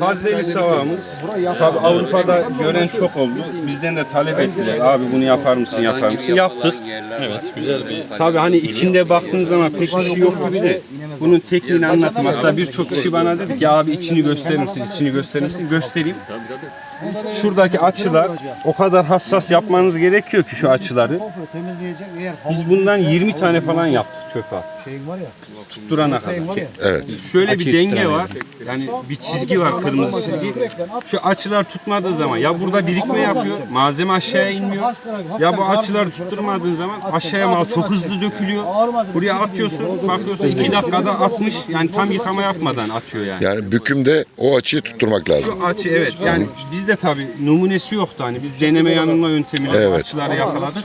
Hazreli savağımız. Tabii Avrupa'da gören çok oldu. Bizden de talep ettiler. Abi bunu yapar mısın yapar mısın? Yaptık. Evet güzel bir Tabii hani içinde baktığın zaman pek bir şey yok gibi de bunun tekniğini anlattım. Hatta birçok kişi bana dedi ki abi içini gösterir misin? İçini gösterir misin? Göstereyim. Şuradaki açılar o kadar hassas yapmanız gerekiyor ki şu açıları. Biz bundan 20 tane falan yaptık çöpe. Tutturana kadar. Evet. Şöyle bir denge var. Yani bir çizgi var, kırmızı çizgi. Şu açılar tutmadığı zaman ya burada birikme yapıyor, malzeme aşağıya inmiyor. Ya bu açıları tutturmadığın zaman aşağıya mal çok hızlı dökülüyor. Buraya atıyorsun, bakıyorsun iki dakikada atmış. Yani tam yıkama yapmadan atıyor yani. Yani bükümde o açıyı tutturmak lazım. Şu açı evet. Yani bizde tabii numunesi yoktu hani biz deneme yanılma yöntemiyle Evet. açıları yakaladık.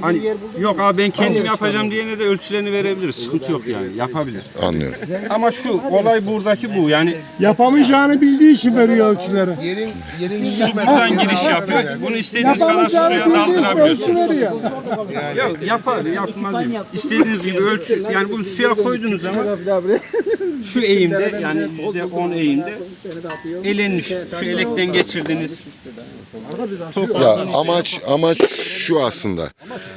Hani yok abi ben kendim yapacağım diyene de ölçülerini verebiliriz. Sıkıntı yok yani. Yapabilir. Anlıyorum. Ama şu olay buradaki bu. Yani Yapamayacağını bildiği için veriyor ölçüleri. su buradan giriş yapıyor. Bunu istediğiniz kadar suya bildiği için ölçü daldırabiliyorsunuz. veriyor. Yok yapar, yapmaz. İstediğiniz gibi ölçü. Yani bunu suya koyduğunuz zaman şu eğimde yani yüzde on eğimde elenmiş. Şu elekten geçirdiğiniz Ya amaç amaç şu aslında.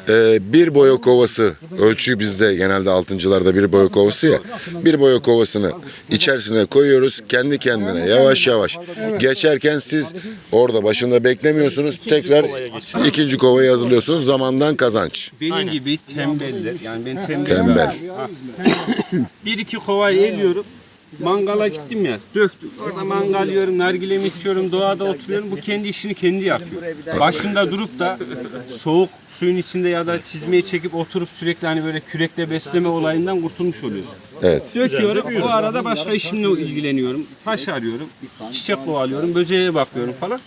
Ee, bir boya kovası ölçü bizde genelde altıncılarda bir boya kovası ya. Bir boya kovasını içerisine koyuyoruz. Kendi kendine yavaş yavaş geçerken siz orada başında beklemiyorsunuz. Tekrar ikinci kovayı hazırlıyorsunuz. Zamandan kazanç. benim gibi tembeller. Yani ben tembel. Tembel. Ha. bir iki kovayı eliyorum. Mangala gittim ya, döktüm. Orada mangal yiyorum, nargilemi içiyorum, doğada oturuyorum. Bu kendi işini kendi yapıyor. Başında durup da soğuk suyun içinde ya da çizmeyi çekip oturup sürekli hani böyle kürekle besleme olayından kurtulmuş oluyorsun. Evet. Döküyorum. O arada başka işimle ilgileniyorum. Taş arıyorum. Çiçek kovalıyorum. Böceğe bakıyorum falan.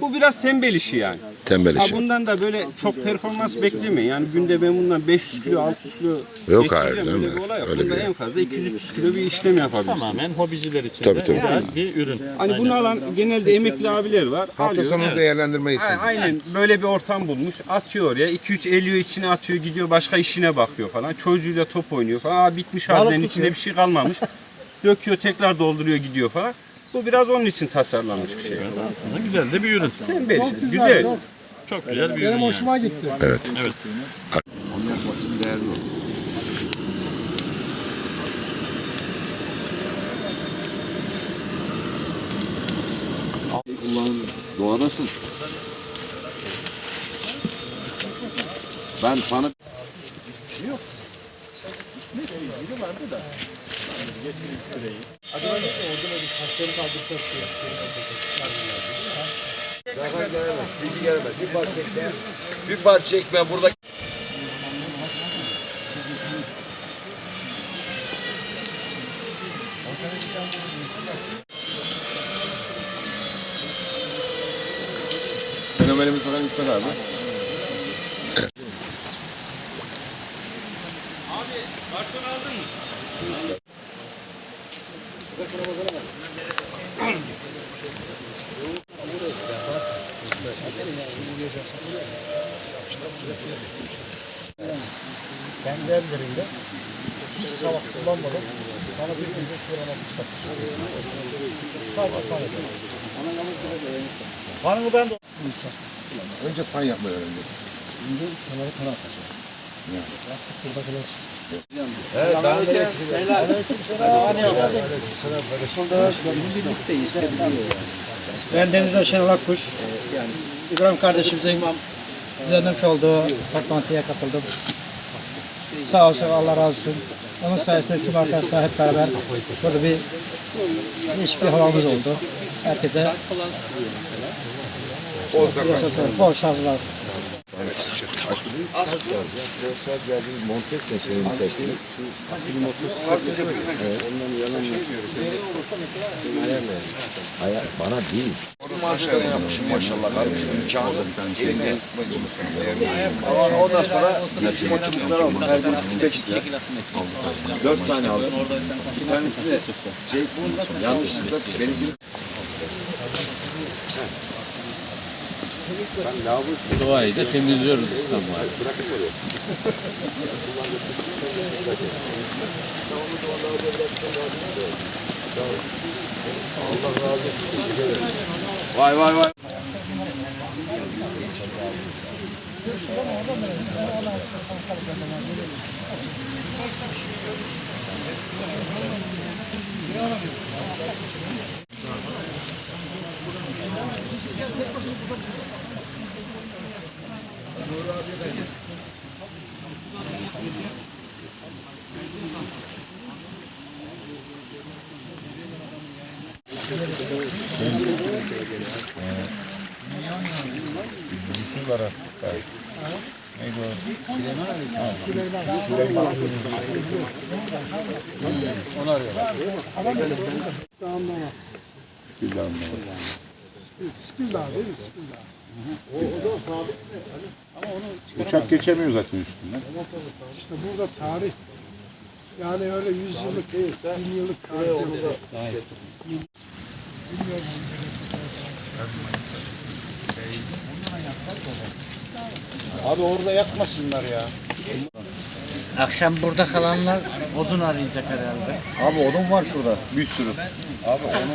Bu biraz tembel işi yani. Tembel Ha işi. bundan da böyle çok performans beklemeyin. Yani günde ben bundan 500 kilo, 600 kilo Yok hayır, değil mi? Öyle bir- en fazla 200-300 kilo bir işlem yapabilirsiniz. tamamen hobiciler için Tabii, de tabii. ideal bir ürün. Hani bunu alan genelde emekli abiler var. Hafta sonu değerlendirme için. Aynen böyle bir ortam bulmuş. Atıyor oraya. 2-3 eliyor içine atıyor gidiyor başka işine bakıyor falan. Çocuğuyla top oynuyor falan. Aa, bitmiş haznenin içinde bir şey kalmamış. Döküyor tekrar dolduruyor gidiyor falan. Bu biraz onun için tasarlanmış bir şey. Aslında güzel de bir ürün. Tembel işte. Güzel. Çok güzel bir ürün Benim yani. hoşuma gitti. Evet. Ulan doğadasın. Ben tanı bir parça çekme burada. Fenomenimiz Hakan İsmet abi. Kendi ellerinde hiç salak kullanmadan sana bir gün şurana Sadece kan ediyor. Kanını ben de Önce pan yapmayı öğreneceğiz. kenarı kan atacağım. Burada kadar. Ben Denizli Şenol Akkuş. İbrahim kardeşimizin düzenlemiş olduğu toplantıya katıldım. Sağ olsun, Allah razı olsun. Onun sayesinde tüm arkadaşlar hep beraber burada bir değişik bir havamız oldu. Herkese bol şanslar. Malzemeden yapmışım maşallah kardeşim. İmkanı eline. Ama ondan sonra iki boçuklar aldım. Her birisi beş lira. Dört tane aldım. Bir tanesi de şey, benimki Doğayı da temizliyoruz İstanbul'da. Vay vay vay. Gülsün var artık. Neydi o? Süleyman abi. Süleyman abi. Süleyman abi. Onu arıyorlar. Ama böyle sen. Damlama. Bir damlama. Uçak geçemiyor zaten üstünden. İşte burada tarih. Yani öyle 100 yıllık değil, 1000 yıllık tarih. Abi orada yakmasınlar ya. Akşam burada kalanlar odun arayacak herhalde. Abi odun var şurada bir sürü. Abi onu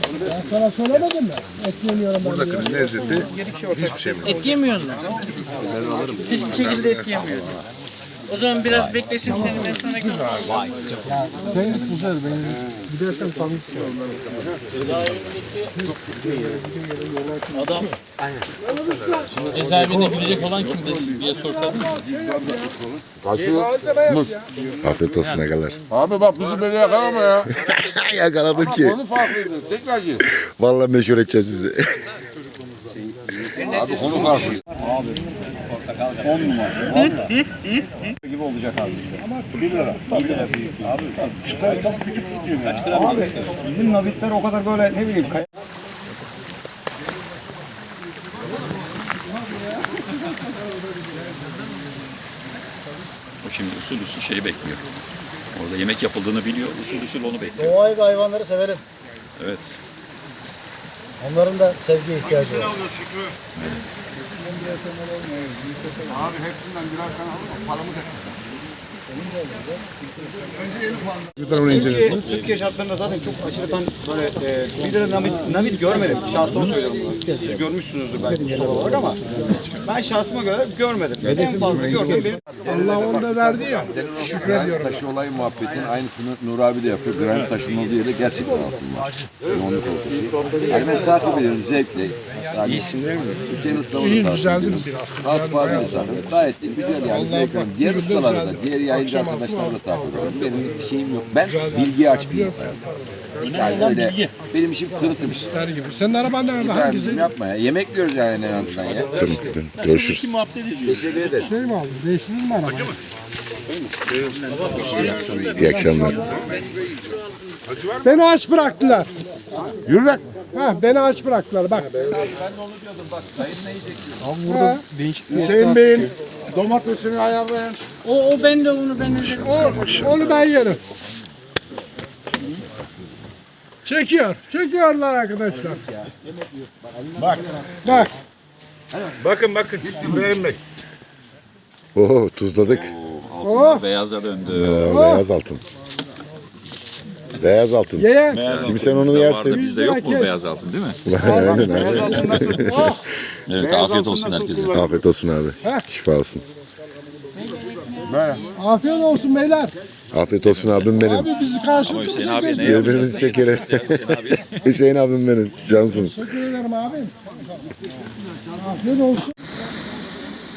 Ben sana söylemedim mi? Et yemiyorum ben. Buradakinin lezzeti hiçbir şey yok. Et yemiyorlar. Hiçbir şekilde et yemiyor. O zaman biraz beklesin seni ben sana göstereyim. Sen git güzel benim. Gidersen tanışsın. Cezaevine girecek olan kimdi diye sorsaydın. Afiyet olsun agalar. Abi bak bizi böyle yakalama ya. Yakaladım ki. Konu farklıydı. Tekrar gir. Vallahi meşhur edeceğim sizi. Abi konu farklı. Bizim nabitler o kadar böyle ne bileyim O şimdi usul usul şeyi bekliyor. Orada yemek yapıldığını biliyor, usul usul onu bekliyor. Doğayı ve hayvanları severim. Evet. Onların da sevgiye ihtiyacı var. Abi hepsinden birer tane alalım. Paramız etmez. Bir tarafa ineceğiz. Türkiye şartlarında zaten çok aşırı ben böyle e, bir lira navit, navit görmedim. Şahsıma söylüyorum bunu. Siz görmüşsünüzdür belki Mustafa olarak ama ben şahsıma göre görmedim. En fazla gördüğüm benim Allah onu da verdi ya. Şükrediyorum. Taşı olay muhabbetin aynısını Nur abi de yapıyor. Granit taşının olduğu yerde gerçekten altın var. Yoğunluk olduğu Yani ben takip ediyorum zevkle. Yani İyisin değil mi? Hüseyin İyi takip düzeldim ediyorum. biraz. Rahat zaten. Gayet güzel yani. Zevkle. Diğer ustaları da, düzeldim. diğer yayıncı Akşam arkadaşları da takip ediyorum. Benim bir şeyim yok. Ben bilgi aç bir insanım. Yani öyle benim işim kırıtım. Der gibi. Senin araban nerede? Hangisi? yapma ya. Yemek yiyoruz yani en azından ya. Tamam, tamam. Görüşürüz. Teşekkür ederim. Şey mi aldın? Değiştirdin mi arabayı? İyi akşamlar. Beni aç bıraktılar. Yürü lan. Ha, beni aç bıraktılar bak. Abi burada Hüseyin Bey'in domatesini ayarlayan. O, o ben de onu ben ederim. O, onu ben yerim. Çekiyor. Çekiyorlar arkadaşlar. Bak. Bak. Bakın bakın. İbrahim Bey. Oo tuzladık. Oh. Beyaza döndü. Oo, beyaz altın. Beyaz altın. Ye. Şimdi sen onu yersin. Bizde yok mu beyaz altın değil mi? aynen aynen. Oh. Evet afiyet olsun herkese. Afiyet olsun abi. Şifa olsun. Afiyet olsun beyler. Afiyet olsun abim benim. Abi bizi karşılıklı Hüseyin çekiyoruz. abi ne yapacağız? Birbirimizi çekelim. Hüseyin abi. Hüseyin abim benim. Cansın. Teşekkür ederim abim. Afiyet olsun.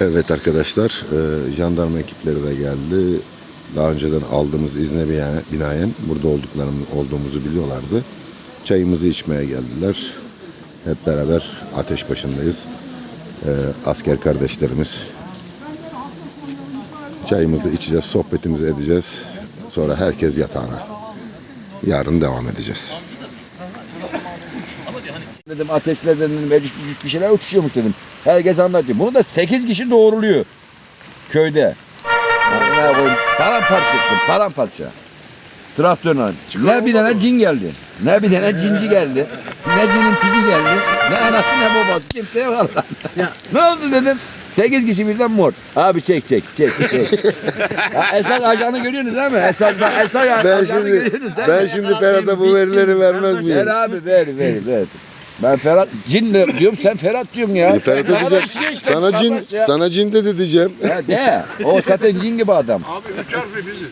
Evet arkadaşlar, e, jandarma ekipleri de geldi. Daha önceden aldığımız izne binaen burada olduklarımız olduğumuzu biliyorlardı. Çayımızı içmeye geldiler. Hep beraber ateş başındayız. E, asker kardeşlerimiz. Çayımızı içeceğiz, sohbetimizi edeceğiz. Sonra herkes yatağına. Yarın devam edeceğiz. dedim ateşlerden dedim meclis bir şeyler uçuşuyormuş dedim. Herkes anlatıyor. Bunu da 8 kişi doğruluyor köyde. Paramparça ettim paramparça. Traktörle. Ne bir tane cin geldi. Ne bir tane cinci geldi. Ne cinin pidi geldi. Ne anası ne babası kimse yok Allah. ne oldu dedim. 8 kişi birden mor. Abi çek çek çek çek. ha, Esas ajanı görüyorsunuz değil mi? Esas, esas ajanı Ben şimdi görüyorsunuz değil mi? ben şimdi Ferhat'a bu verileri vermez Ver miyim? abi ver ver ver. Ben Ferhat cin de diyorum sen Ferhat diyorsun ya. E, Ferhat'a diyeceğim. Sana cin sana cin dedi diyeceğim. Ya de. O zaten cin gibi adam. Abi üç harfli biziz.